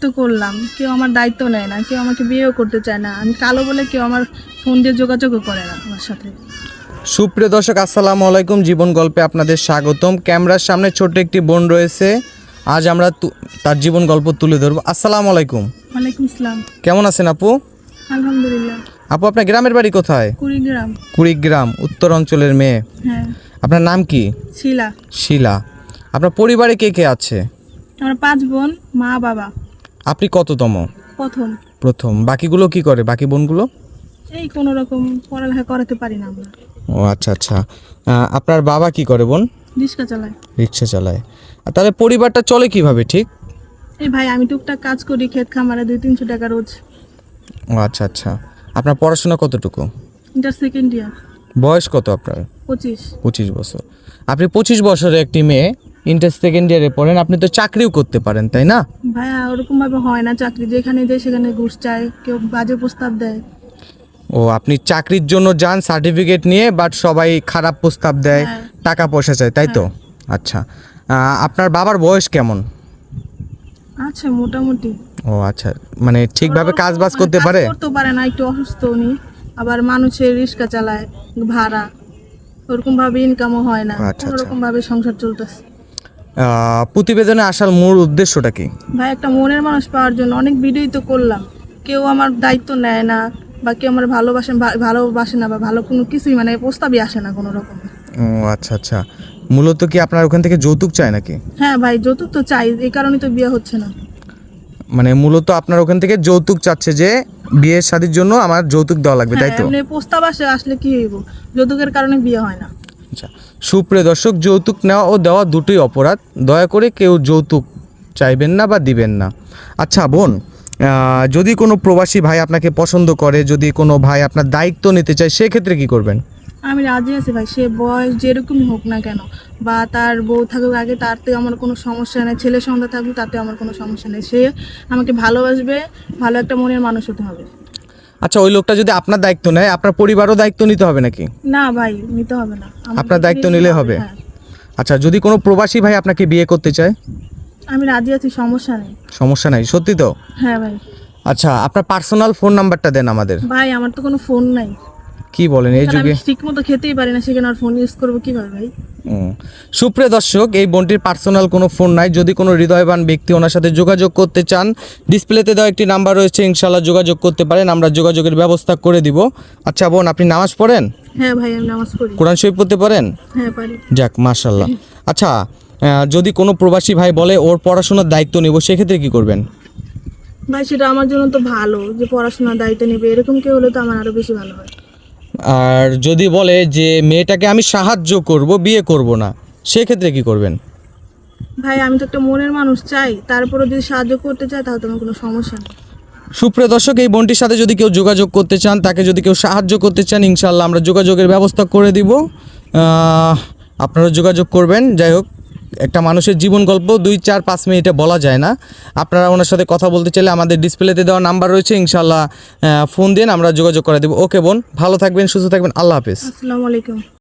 তো করলাম। কেউ আমার দায়িত্ব নেয় না কেউ আমাকে বিয়েও করতে চায় না। আমি কালো বলে কেউ আমার ফোন দিয়ে যোগাযোগও করে না আমার সাথে। সুপ্রিয় দর্শক আসসালামু আলাইকুম। জীবন গল্পে আপনাদের স্বাগতম। ক্যামেরার সামনে ছোট্ট একটি বোন রয়েছে। আজ আমরা তার জীবন গল্প তুলে ধরবো। আসসালামু আলাইকুম। ওয়ালাইকুম আসসালাম। কেমন আছেন আপু? আলহামদুলিল্লাহ। আপু আপনার গ্রামের বাড়ি কোথায়? কুড়িগ্রাম। কুড়িগ্রাম উত্তর অঞ্চলের মেয়ে। হ্যাঁ। আপনার নাম কি? শিলা। শিলা। আপনার পরিবারে কে কে আছে? আমরা পাঁচ বোন মা বাবা। আপনি কততম? প্রথম। প্রথম। বাকিগুলো কি করে? বাকি বোনগুলো? এই কোনো রকম পড়ালেখা করাতে পারি না আমরা। ও আচ্ছা আচ্ছা। আপনার বাবা কি করে বোন? রিক্সা চালায়। রিক্সা চালায়। আর তাহলে পরিবারটা চলে কীভাবে ঠিক? এই ভাই আমি টুকটাক কাজ করি ক্ষেত খামারে দুই তিনশো টাকা রোজ। ও আচ্ছা আচ্ছা। আপনার পড়াশোনা কতটুকু? Inter second year. বয়স কত আপনার? পঁচিশ। পঁচিশ বছর। আপনি পঁচিশ বছরের একটি মেয়ে। ইন্টার সেকেন্ড ইয়ারে পড়েন আপনি তো চাকরিও করতে পারেন তাই না? ভাইয়া ওরকম ভাবে হয় না চাকরি যেখানে যায় সেখানে ঘুষ চায় কেউ বাজে প্রস্তাব দেয়। ও আপনি চাকরির জন্য যান সার্টিফিকেট নিয়ে বাট সবাই খারাপ প্রস্তাব দেয় হ্যাঁ। টাকা পয়সা চায় তাই তো? আচ্ছা। আপনার বাবার বয়স কেমন? আচ্ছা মোটামুটি। ও আচ্ছা। মানে ঠিকভাবে কাজ বাজ মানে করতে পারে? করতে পারে না একটু অসুস্থ উনি। আবার মানুষের রিক্সা চালায় ভাড়া। ওরকম ভাবে ইনকামও হয় না আচ্ছা, কোনো আচ্ছা। ভাবে সংসার চলতেছে। প্রতিবেদনে আসার মূল উদ্দেশ্যটা কি? ভাই একটা মনের মানুষ পাওয়ার জন্য অনেক ভিডিওই তো করলাম। কেউ আমার দায়িত্ব নেয় না বা কেউ আমার ভালোবাসে ভালোবাসে না বা ভালো কোনো কিছুই মানে প্রস্তাবই আসে না কোনো রকম। ও আচ্ছা আচ্ছা। মূলত কি আপনার ওখান থেকে যৌতুক চায় নাকি? হ্যাঁ ভাই যৌতুক তো চাই এই কারণে তো বিয়ে হচ্ছে না। মানে মূলত আপনার ওখান থেকে যৌতুক চাচ্ছে যে বিয়ের শাদির জন্য আমার যৌতুক দেওয়া লাগবে তাই হ্যাঁ তো? এমনি প্রস্তাব আসে আসলে কি হইব? যৌতুকের কারণে বিয়ে হয় না। আচ্ছা সুপ্রিয় দর্শক, যৌতুক নেওয়া ও দেওয়া দুটোই অপরাধ। দয়া করে কেউ যৌতুক চাইবেন না বা দিবেন না। আচ্ছা বোন যদি কোনো প্রবাসী ভাই আপনাকে পছন্দ করে, যদি কোনো ভাই আপনার দায়িত্ব নিতে চায়, সেক্ষেত্রে কি করবেন? আমি রাজি আছি ভাই, সে বয়স যেরকমই হোক না কেন, বা তার বউ থাকুক আগে তাতে আমার কোনো সমস্যা নেই, ছেলে সন্ধ্যা থাকুক তাতে আমার কোনো সমস্যা নেই। সে আমাকে ভালোবাসবে, ভালো একটা মনের মানুষ হতে হবে। আচ্ছা ওই লোকটা যদি আপনার দায়িত্ব নেয় আপনার পরিবারও দায়িত্ব নিতে হবে নাকি? না ভাই নিতে হবে না। আমাকে আপনার দায়িত্ব নিলে হবে? হ্যাঁ। আচ্ছা যদি কোনো প্রবাসী ভাই আপনাকে বিয়ে করতে চায়? আমি রাজি আছি সমস্যা নেই। সমস্যা নাই সত্যি তো? হ্যাঁ ভাই। আচ্ছা আপনার পার্সোনাল ফোন নাম্বারটা দেন আমাদের। ভাই আমার তো কোনো ফোন নাই। কি বলেন এই যুগে? আমি ঠিক মতো খেতেই পারি না সেখানে আর ফোন ইউজ করব কীভাবে ভাই। সুপ্রিয় দর্শক এই বোনটির পার্সোনাল কোনো ফোন নাই। যদি কোনো হৃদয়বান ব্যক্তি ওনার সাথে যোগাযোগ করতে চান ডিসপ্লেতে দেওয়া একটি নাম্বার রয়েছে ইনশাল্লাহ যোগাযোগ করতে পারেন। আমরা যোগাযোগের ব্যবস্থা করে দিব। আচ্ছা বোন আপনি নামাজ পড়েন? হ্যাঁ ভাই আমি নামাজ পড়ি। কোরআন শরীফ পড়তে পারেন? হ্যাঁ পারি। যাক মাশাল্লাহ আচ্ছা যদি কোনো প্রবাসী ভাই বলে ওর পড়াশোনার দায়িত্ব নেব সেক্ষেত্রে কি করবেন? ভাই সেটা আমার জন্য তো ভালো যে পড়াশোনার দায়িত্ব নেবে। এরকম কেউ হলে তো আমার আরও বেশি ভালো হয়। আর যদি বলে যে মেয়েটাকে আমি সাহায্য করব বিয়ে করব না সেক্ষেত্রে কি করবেন? ভাই আমি তো একটা মনের মানুষ চাই। তারপরে যদি সাহায্য করতে চাই তাহলে তোমার কোনো সমস্যা নেই। সুপ্রিয় দর্শক এই বোনটির সাথে যদি কেউ যোগাযোগ করতে চান তাকে যদি কেউ সাহায্য করতে চান ইনশাল্লাহ আমরা যোগাযোগের ব্যবস্থা করে দিব। আপনারা যোগাযোগ করবেন। যাই হোক একটা মানুষের জীবন গল্প দুই, চার, পাঁচ মিনিটে বলা যায় না। আপনারা ওনার সাথে কথা বলতে চাইলে আমাদের ডিসপ্লেতে দেওয়া নাম্বার রয়েছে ইনশাল্লাহ ফোন দিন আমরা যোগাযোগ করে দেবো। ওকে বোন, ভালো থাকবেন, সুস্থ থাকবেন, আল্লাহ হাফেজ। আসসালামু আলাইকুম।